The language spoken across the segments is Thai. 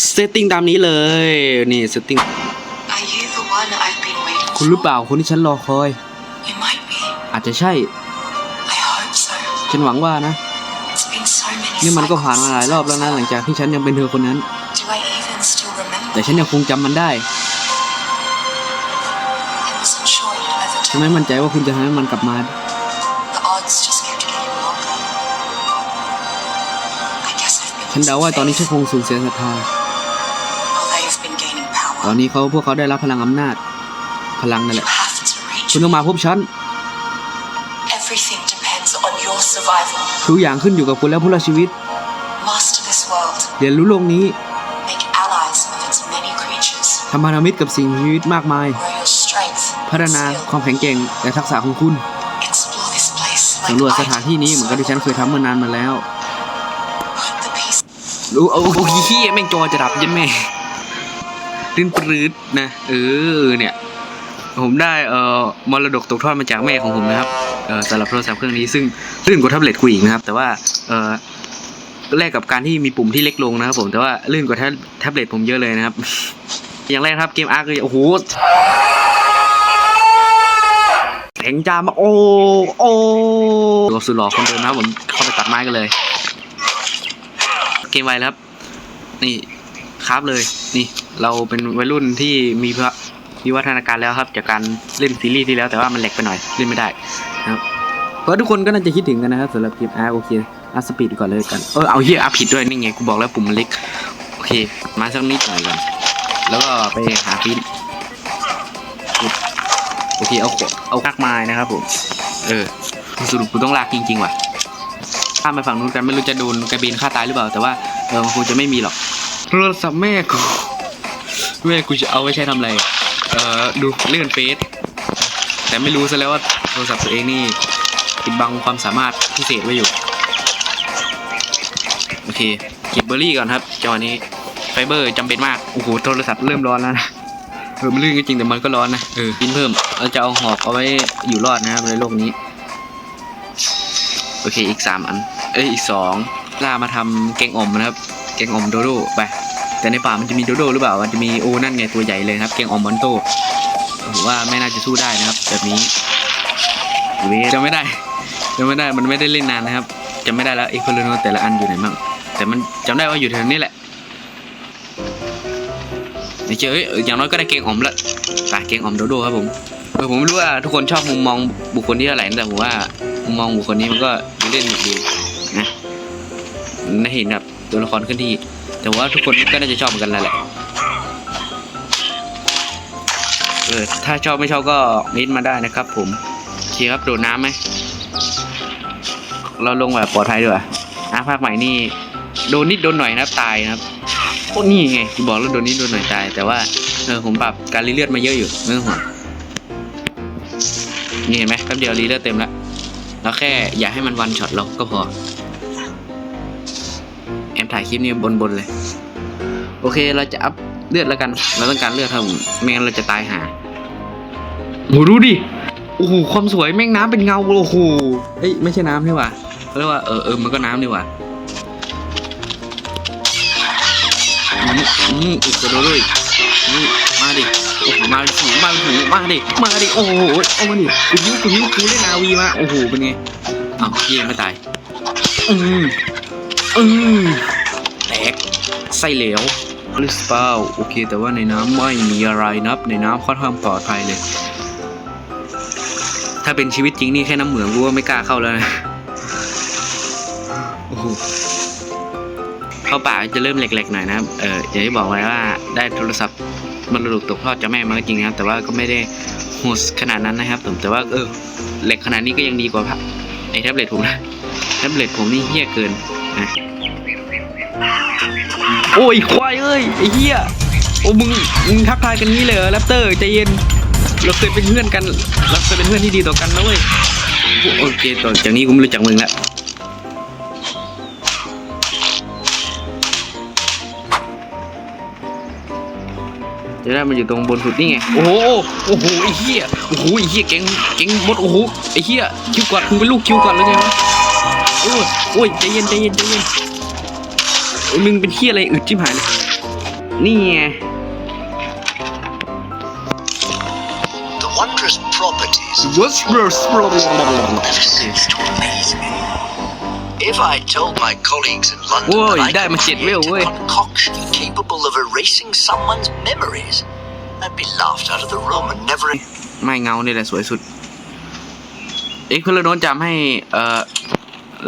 เซตติ้งตามนี้เลย นี่เซตติ้ง Are you the one I've been waiting คุณหรือเปล่าคนที่ฉันรอคอย You might be. อาจจะใช่ I hope so. ฉันหวังว่านะ It's been so many นี่มันก็ผ่านมาหลาย cycles รอบแล้วนะ หลังจากที่ฉันยังเป็นเธอคนนั้น Do I even still remember? แต่ฉันยังคงจำมันได้ I wasn't sure you'd ever ฉัน do ไม่มั่นใจว่าคุณจะทำให้มันกลับมา The odds just kept getting longer. I guess I've been ฉันเดาว่าตอนนี้ฉัน losing คงสูญเสียศรัทธา ตอน power. นี้เขาพวกเขาได้รับพลังอำนาจ พลังนั่นแห You ละ have to reach คุณต้องมาพบฉัน Everything depends on your survival. ทุกอย่างขึ้นอยู่กับคุณและผู้รอดชีวิต Master this world. เรียนรู้โลกนี้ Make allies of its many creatures. ทำพันธมิตรกับสิ่งมีชีวิตมากมาย Grow your strength. พัฒนา skill. ความแข็งแกร่งและทักษะของคุณ Explore this place สำรวจ like ส I ถานที่นี้เหมือนกับที่ฉันเคยทำเมื่อนานมาแล้ว Put the piece รู้เอาโอ้ยเฮียแม่งจอจะดับยันแม่ ลื่นปรืดนะเออเนี่ย ผมได้เอ่อมรดกตกทอดมาจากแม่ของผมนะครับเอ่อสำหรับโทรศัพท์เครื่องนี้ซึ่งลื่นกว่าแท็บเล็ตกูอีกนะครับ แต่ว่าเอ่อแลกกับการที่มีปุ่มที่เล็กลงนะครับผมแต่ว่าลื่นกว่าแท็บแท็บเล็ตผมเยอะเลยนะครับ อย่างแรกครับเกมอาร์เลยโอ้โหแข็งจามาโอ้โอ้รสุดหล่อคนเดิมนะครับผมเข้าไปตัดไม้กันเลย เกมไวแล้วครับ นี่ครับเลยนี่ เราเป็นวัยรุ่นที่มีพมีวัฒนาการแล้วครับ จากการเล่นซีรีส์ที่แล้วแต่ว่ามันแหลกไปหน่อยเล่นไม่ได้นะครับเพราะทุกคนก็น่าจะคิดถึงกันนะครับสำหรับเกมอาร์โอเคอาร์สปีดก่อนเลยกันเออเอาเฮียอาร์ผิดด้วยนี่ไงกูบอกแล้วปุ่มมันเล็กโอเค มาสักนิดหน่อยก่อนแล้วก็ไปหาฟินโอเคเอาขวเอามากไมายนะครับผมเออสรุปกูต้องลากจริงๆว่ะข้ามไปฝั่งนู้นกันไม่รู้จะโดนกระเบนฆ่าตายหรือเปล่า แต่ว่าเออมันคงจะไม่มีหรอกโทรศัพท์แม่กู แม่กูจะเอาไว้ใช้ทำอะไร เอ่อ ดูเลื่อนเฟซ แต่ไม่รู้ซะแล้วว่าโทรศัพท์ตัวเองนี่ปิดบังความสามารถพิเศษไว้อยู่ โอเค เก็บเบอร์รี่ก่อนครับจังหวะนี้ไฟเบอร์จำเป็นมาก โอ้โห โทรศัพท์เริ่มร้อนแล้วนะเออมันลื่นก็จริงแต่มันก็ร้อนนะ เออ กินเพิ่มเราจะเอาหอกเอาไว้อยู่รอดนะครับในโลกนี้ โอเค อีกสามอัน เอ้ย อีกสองล่ามาทำแกงอ่อมนะครับ แกงอ่อมโดโดไป แต่ในป่ามันจะมีโดโดหรือเปล่า มันจะมีโอ้นั่นไงตัวใหญ่เลยครับแกงออมมอนโตผมว่าไม่น่าจะสู้ได้นะครับ แบบนี้จะไม่ได้จะไม่ได้มันไม่ได้เล่นนานนะครับจำไม่ได้แล้วเอ็กโพลโนแต่ละอันอยู่ไหนบ้างแต่มันจำได้ว่าอยู่แถวนี้แหละไม่เจออยเอออย่างน้อยก็ได้แกงออมละไปแกงอ่อมโดโดครับผมเออผมไม่รู้ว่าทุกคนชอบมุมมองบุคคลที่เท่าไหร่แต่ผมว่ามุมมองบุคคลนี้มันก็เล่นดีนะน่าเห็นแบบตัวละครขึ้นที่ แต่ว่าทุกคนก็น่าจะชอบเหมือนกันแหละแหละเออถ้าชอบไม่ชอบก็มินมาได้นะครับ ผมโอเคครับโดดน้ำไหมเราลงแบบปลอดภัยด้วยอะภาคใหม่นี่โดนนิดโดนหน่อยนะครับตายนะครับโอ้นี่ไงที่บอกแล้วโดนนิดโดนหน่อยตาย แต่ว่าเออผมปรับการรีเลือดมาเยอะอยู่ไม่ต้องห่วงนี่เห็นไหมแป๊บเดียวรีเลือดเต็มแล้วแล้วแค่อย่าให้มันวันช็อตเราก็พอ มถ่ายคลิปนี้บนๆเลย โอเคเราจะอัพเลือดแล้วกัน เราต้องการเลือดครับผมไม่งั้นเราจะตายหาโหดูดิโอ้โหความสวยแม่งน้ำเป็นเงาโอ้โหเอ้ยไม่ใช่น้ำนี่หว่าเรียกว่าเออเออมันก็น้ำนี่หว่าอืมอืมอีกกระโดดด้วยอืมมาดิโอ้โหมาดิมาดิมาดิมาดิโอ้โหเอามาดิกูยิ้วกูยิ้วกูเล่นนาวีมาโอ้โหเป็นไงอ้าวเยี่ยไม่ตายอืม อืมแตกไส้เหลวหรือเปล่าโอเค แต่ว่าในน้ำไม่มีอะไรนับ ในน้ำค่อนข้างปลอดภัยเลย ถ้าเป็นชีวิตจริงนี่แค่น้ำเหมืองกูว่าไม่กล้าเข้าแล้วนะโอ้โหเข้าป่าจะเริ่มแหลกๆหน่อยนะครับเอออย่างที่บอกไว้ว่าได้โทรศัพท์มรดกตกทอดจากแม่มาก็จริงนะครับแต่ว่าก็ไม่ได้โหดขนาดนั้นนะครับผมแต่ว่าเออเหล็กขนาดนี้ก็ยังดีกว่าพับไอ้แท็บเล็ตผมนะแท็บเล็ตผมนี่เฮี้ยเกินนะ โอ้ยควายเอ้ยไอ้เฮี้ยโอ้มึงมึงทักทายกันงี้เลยเหรอแรปเตอร์ใจเย็นเราเคยเป็นเพื่อนกันเราเคยเป็นเพื่อนที่ดีต่อกันนะเว้ยโอเคต่อจากนี้กูไม่รู้จักมึงแล้วจะได้มันอยู่ตรงบนสุดนี่ไง โอ้โห โอ้โห ไอ้เหี้ย โอ้โห ไอ้เหี้ยเก่งเก่งหมด โอ้โห ไอ้เหี้ย คิวกอดมึงเป็นลูกคิวกอดเลยไงวะโอ้ยโอ้ยใจเย็นใจเย็นใจเย็นโอ้ย มึงเป็นเหี้ยอะไรอึดชิบหายเลยนี่ไง The wondrous properties of What's worse never cease to amaze me. If I told my colleagues in London Whoa, that I ได้มา could เจ็ด create เวล a เว้ย concoction capable of erasing someone's memories, I'd be laughed out of the room and never ไม่เงานี่แหละสวยสุด เอ็กซ์เพลโนจำให้ เอ่อ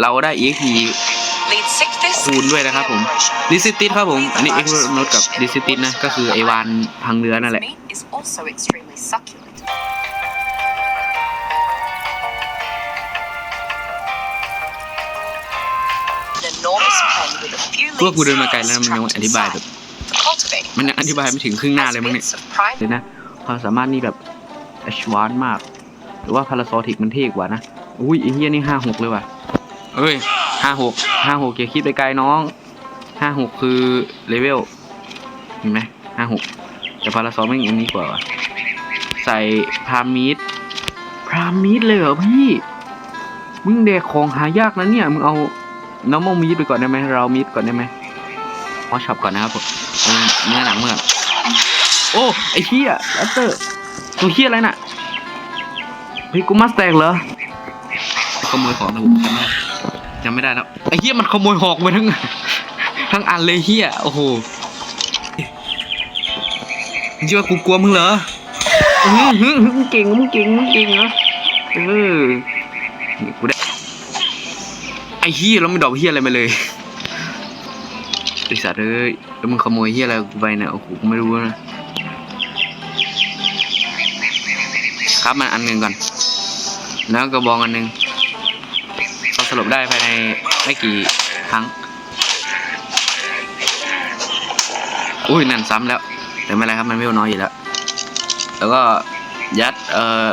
เราได้ EXP Lead sickness คูณด้วยนะครับผมดิซิติสครับผม อันนี้เอ็กซ์โนดกับดิซิติสนะ ก็คือไอวานพังเรือนั่นแหละพวกกูเดินมาไกลแล้วมันยังอธิบายแบบ มันยังอธิบายไม่ถึงครึ่งหน้าเลยมั้งเนี่ยเลยนะ ความสามารถนี่แบบอชวานมาก หรือว่าพาราโซอทิกมันเท่กว่านะ อุ้ยไอ้เฮียนี่ห้าหกเลยว่ะเอ้ย ห้าหกห้าหกอย่าคิดไปไกลน้องห้าหกคือเลเวลเห็นไหมห้าหกแต่พาราซอไม่อันนี้กว่าวะใส่พรามีดพรามีดเลยเหรอพี่ มึงแดกของหายากนะเนี่ย มึงเอาน้ำมงมีดไปก่อนได้ไหมเรามีดก่อนได้ไหมขอช็อปก่อนนะครับผมเนื้อหนังเมื่อโอ้ไอ้เฮียแรปเตอร์ตัวเฮียอะไรน่ะเฮ้ยกูมัสแตกเหรอขโมยของนะผมจำได้ จำไม่ได้แล้วไอ้เฮียมันขโมยหอกไปทั้งทั้งอันเลยเฮียโอ้โหมึงคิดว่ากูกลัวมึงเหรออื้อหือมึงเก่งมึงเก่งมึงเก่งเหรอเออกูได้ไอ้เฮียแล้วไม่ดอกเฮียอะไรมาเลยไอ้สัตว์เอ้ยแล้วมึงขโมยเฮียอะไรกูไปเนี่ยโอ้โหกูไม่รู้นะครับมันอันหนึ่งก่อน แล้วกระบองอันหนึ่ง เราสรุปได้ภายในไม่กี่ครั้ง อุ้ยนั่นซ้ำแล้วแต่ไม่เป็นไรครับมันไม่น้อยอยู่แล้ว แล้วก็ยัดเอ่อ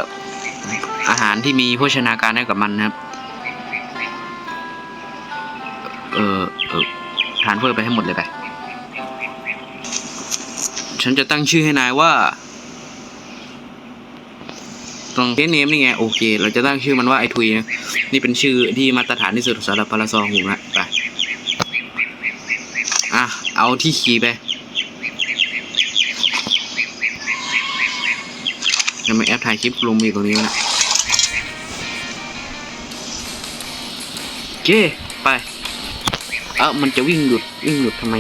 อาหารที่มีโภชนาการให้กับมันนะครับ เออเออทานเพื่อไปให้หมดเลยไป ฉันจะตั้งชื่อให้นายว่า ตรงเนมนี่ไงโอเค เราจะตั้งชื่อมันว่าไอทุยนะนี่เป็นชื่อที่มาตรฐานที่สุดสำหรับพาราซองผมละไปอะเอาที่ขี่ไปทำไมแอปถ่ายคลิปลงมาอยู่ตรงนี้วะเนี่ยโอเคไปเอ้ามันจะวิ่งหยุดวิ่งหยุดทำไม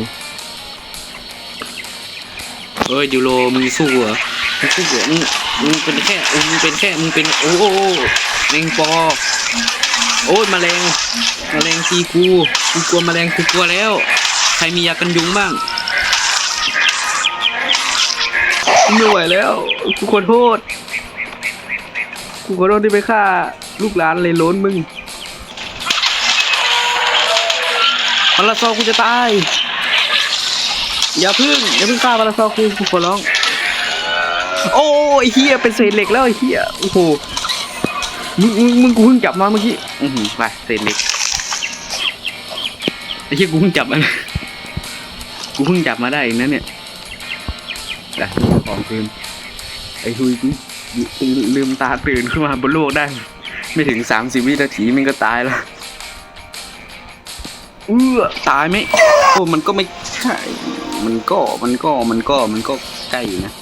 เอ้ยยูโรมึงสู้เหรอมึงสู้เหรอ มึงเป็นแค่มึงเป็นแค่มึงเป็นโอ้โหแมงปอ โอ้ยแมลงแมลงตีกูกูกลัวแมลงกูกลัวแล้ว ใครมียากันยุงบ้างกูไม่ไหวแล้วกูขอโทษกูขอโทษที่ไปฆ่าลูกหลานเลยล้นมึงพาราซอกูจะตาย อย่าพึ่งอย่าพึ่งฆ่าพาราซอกูกูขอร้อง โอ้ยเฮียเป็นเศษเหล็กแล้วเฮียโอ้โหมึงมึงมึงกูเพิ่งจับมาเมื่อกี้อือหือไปเศษเหล็กไอ้เฮียกูเพิ่งจับมันกูเพิ่งจับมาได้เองนะเนี่ยแต่ของคืนไอ้ทุยกูลืมตาตื่นขึ้นมาบนโลกได้ ไม่ถึงสามสิบวินาทีมันก็ตายล้วเออตายไหมโอ้มันก็ไม่ใช่ มันก็มันก็มันก็มันก็ใกล้อยู่นะ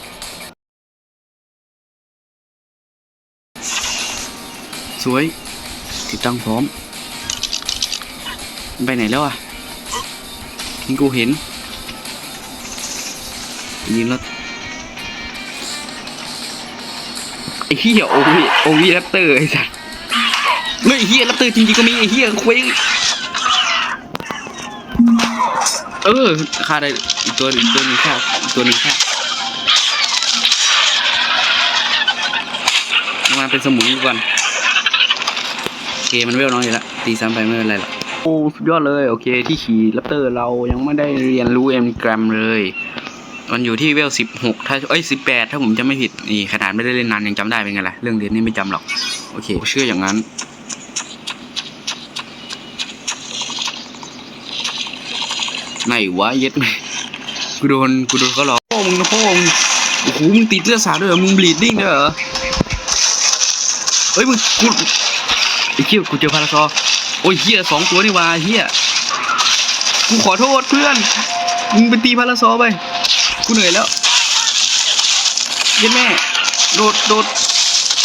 สวย ติดตั้งพร้อมไปไหนแล้วอะนี่กูเห็นยิงแล้วไอ้เหี้ยโอวีโอวีแรปเตอร์ไอ้สัสไม่เหี้ยแรปเตอร์จริงๆก็มีไอ้เหี้ยเคว้งเออฆ่าได้อีกตัวอีกตัวหนึงฆ่าอีกตัวหนึงฆ่ามาเป็นสมุนก่อน เคมันเวลน้อยอยู่แล้วตีซ้ำไปไม่เป็นไรหรอกโอ้สุดยอดเลยโอเค ที่ขี่แรปเตอร์เรายังไม่ได้เรียนรู้เอ็มแกรมเลย มันอยู่ที่เวลสิบหกถ้าเอ้ยสิบแปดถ้าผมจำไม่ผิดนี่ขนาดไม่ได้เล่นนานยังจำได้เป็นไงล่ะเรื่องเรียนนี่ไม่จำหรอกโอเคเชื่ออย่างนั้นไหนวะเย็ดไหมกูโดนกูโดนเขาหลอกพ่อมึงนะพ่อมึงโอ้โหมึงติดเลือดสาดด้วยเหรอมึงบลีดดิ้งด้วยเหรอเฮ้ยมึงกู อ้เหี้ยกูเจอพาราซอโอ้ยเหี้ยสองตัวนี่วาเหี้ยกูขอโทษเพื่อนมึงไปตีพาราซอไปกูเหนื่อยแล้วเย็นแม่โดดโดด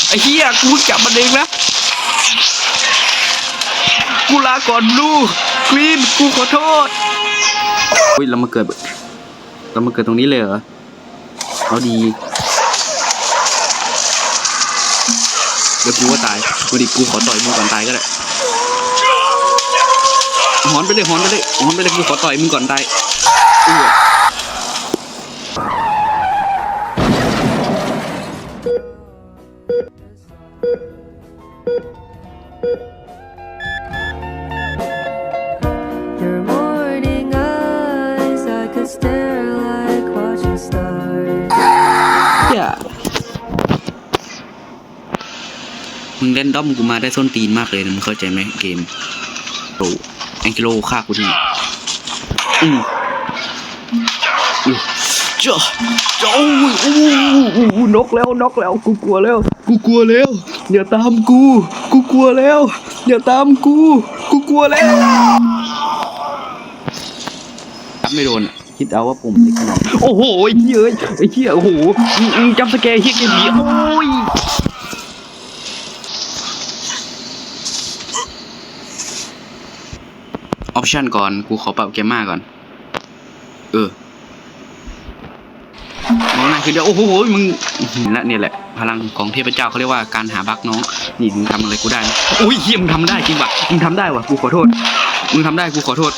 ไอ้เหี้ยกูจับมันเองนะกูลาก่อนลูกควีนกูขอโทษเฮ้ยเรามาเกิดเรามาเกิดตรงนี้เลยเหรอเอาดี เดี๋ยวกูก็ตายวันนี้กูขอต่อยมึงก่อนตายก็ได้หอนไปเลยหอนไปเลยหอนไปเลยกูขอต่อยมึงก่อนตายเอื้อ มึงเล่นด้อมกูมาได้ส้นตีนมากเลยนะมึงเข้าใจไหมเกมโอ้แองกิโลฆ่ากูทีอืมอืมเจ้าเจ้าอุ้ยอู้อู้อู้นกแล้วนกแล้วกูกลัวแล้วกูกลัวแล้วอย่าตามกู กูกลัวแล้วอย่าตามกู กูกลัวแล้วรับไม่โดนคิดเอาว่าปุ่มเล็กขนาดโอ้โหไอ้เหี้ยเอ้ยไอ้เหี้ยโอ้โหอืมอืมจำสแกร์เหี้ยเกมผีโอ้ย ออ ปชันก่อน กูขอปรับเกมมาก่อน เออมองหน้าคือเดียวโอ้โห มึงและเนี่ยแหละ พลังของเทพเจ้าเขาเรียกว่าการหาบักน้อง นี่มึงทำอะไรกูได้นะโอ้ยเฮียมึงทำได้จริงปะมึงทำได้วะกูขอโทษ มึงทำได้กูขอโทษ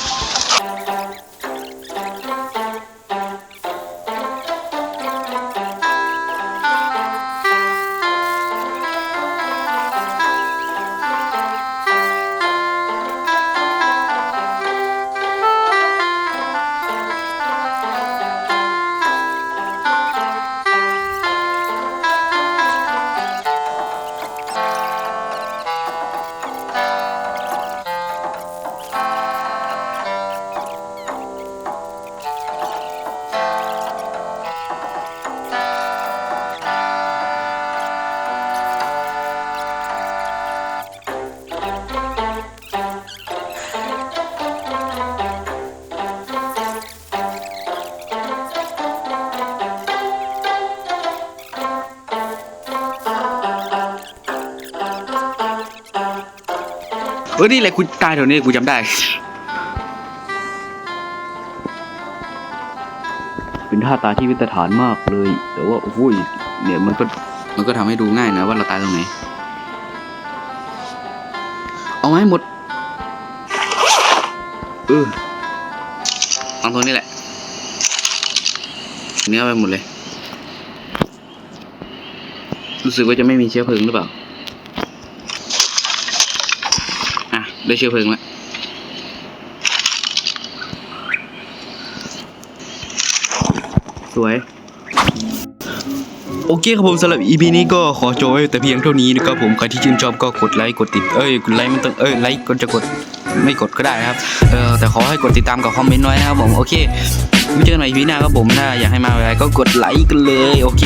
เออนี่แหละกูตายแถวนี้กูจำได้ เป็นท่าตาที่วิตรฐานมากเลย แต่ว่าโอ้โหยเนี่ยมันก็มันก็ทำให้ดูง่ายนะว่าเราตายตรงไหน เอาไม้หมด เออเอาตรงนี้แหละเนื้อไปหมดเลย รู้สึกว่าจะไม่มีเชื้อเพลิงหรือเปล่า อะ ได้เชื้อเพลิงแล้วสวย โอเคครับผมสำหรับ EP นี้ก็ขอจบไว้แต่เพียงเท่านี้นะครับผมใครที่ชื่นชอบก็กดไลค์กดติดเอ้ยกดไลค์ไม่ต้องเอ้ยไลค์ก็จะกดไม่กดก็ได้นะครับเออแต่ขอให้กดติดตามกับคอมเมนต์ไว้นะครับผมโอเคไว้เจอกันใหม่ EP หน้าครับผมถ้าอยากให้มาอะไรก็กดไลค์กันเลยโอเค